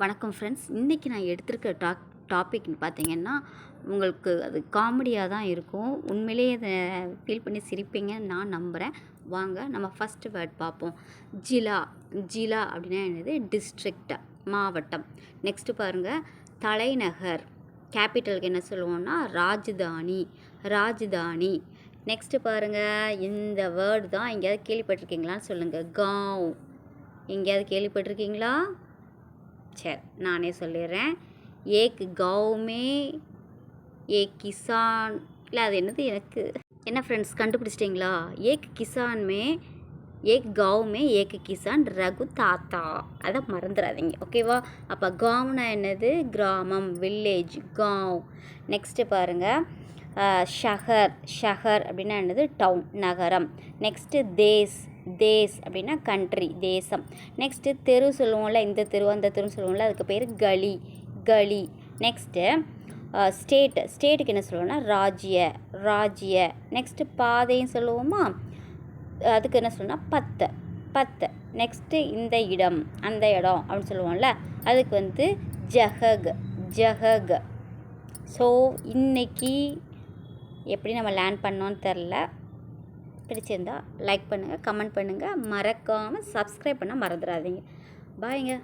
வணக்கம் ஃப்ரெண்ட்ஸ் இன்றைக்கி நான் எடுத்திருக்க டாக் டாபிக்னு பார்த்தீங்கன்னா உங்களுக்கு அது காமெடியாக தான் இருக்கும். உண்மையிலேயே இதை ஃபீல் பண்ணி சிரிப்பீங்கன்னு நான் நம்புகிறேன் வாங்க நம்ம ஃபஸ்ட்டு வேர்ட் பார்ப்போம். ஜிலா ஜிலா அப்படின்னா என்னது? டிஸ்ட்ரிக்ட் மாவட்டம். நெக்ஸ்ட்டு பாருங்கள் தலைநகர். கேபிட்டலுக்கு என்ன சொல்லுவோம்னா? ராஜதானி. ராஜதானி. நெக்ஸ்ட்டு பாருங்கள் இந்த வேர்டு தான் எங்கேயாவது கேள்விப்பட்டிருக்கீங்களான்னு சொல்லுங்கள் காவ். எங்கேயாவது கேள்விப்பட்டிருக்கீங்களா? சரி நானே சொல்லிடுறேன். ஏக் கவுமே ஏ கிசான் இல்லை அது என்னது எனக்கு? என்ன ஃப்ரெண்ட்ஸ் கண்டுபிடிச்சிட்டிங்களா? ஏக் கிசான்மே ஏக் கவுமே ஏக் கிசான் ரகு தாத்தா. அதை மறந்துடாதீங்க ஓகேவா? அப்போ கவுனா என்னது? கிராமம் வில்லேஜ் காவ் நெக்ஸ்ட்டு பாருங்கள் ஷஹர் ஷஹர் அப்படின்னா என்னது? டவுன் நகரம். நெக்ஸ்ட்டு தேஸ். தேஸ் அப்படின்னா கண்ட்ரி தேசம். நெக்ஸ்ட்டு தெரு சொல்லுவோம்ல இந்த தெரு அந்த தெருன்னு சொல்லுவோம்ல அதுக்கு பேர் கலி கலி. நெக்ஸ்ட்டு ஸ்டேட் ஸ்டேட்டுக்கு என்ன சொல்லுவோம்னா ராஜ்ய ராஜ்ய. நெக்ஸ்ட்டு பாதைன்னு சொல்லுவோமா அதுக்கு என்ன சொல்லுவோம்னா பத்து பத்து. நெக்ஸ்ட்டு இந்த இடம் அந்த இடம் அப்படின்னு சொல்லுவோம்ல அதுக்கு வந்து ஜஹக் ஜஹக். ஸோ இன்னைக்கு எப்படி நம்ம லேர்ன் பண்ணோன்னு தெரில. பிடிச்சிருந்தா லைக் பண்ணுங்கள் கமெண்ட் பண்ணுங்கள் மறக்காமல் சப்ஸ்கிரைப் பண்ண மறந்துடாதீங்க. பாய்ங்க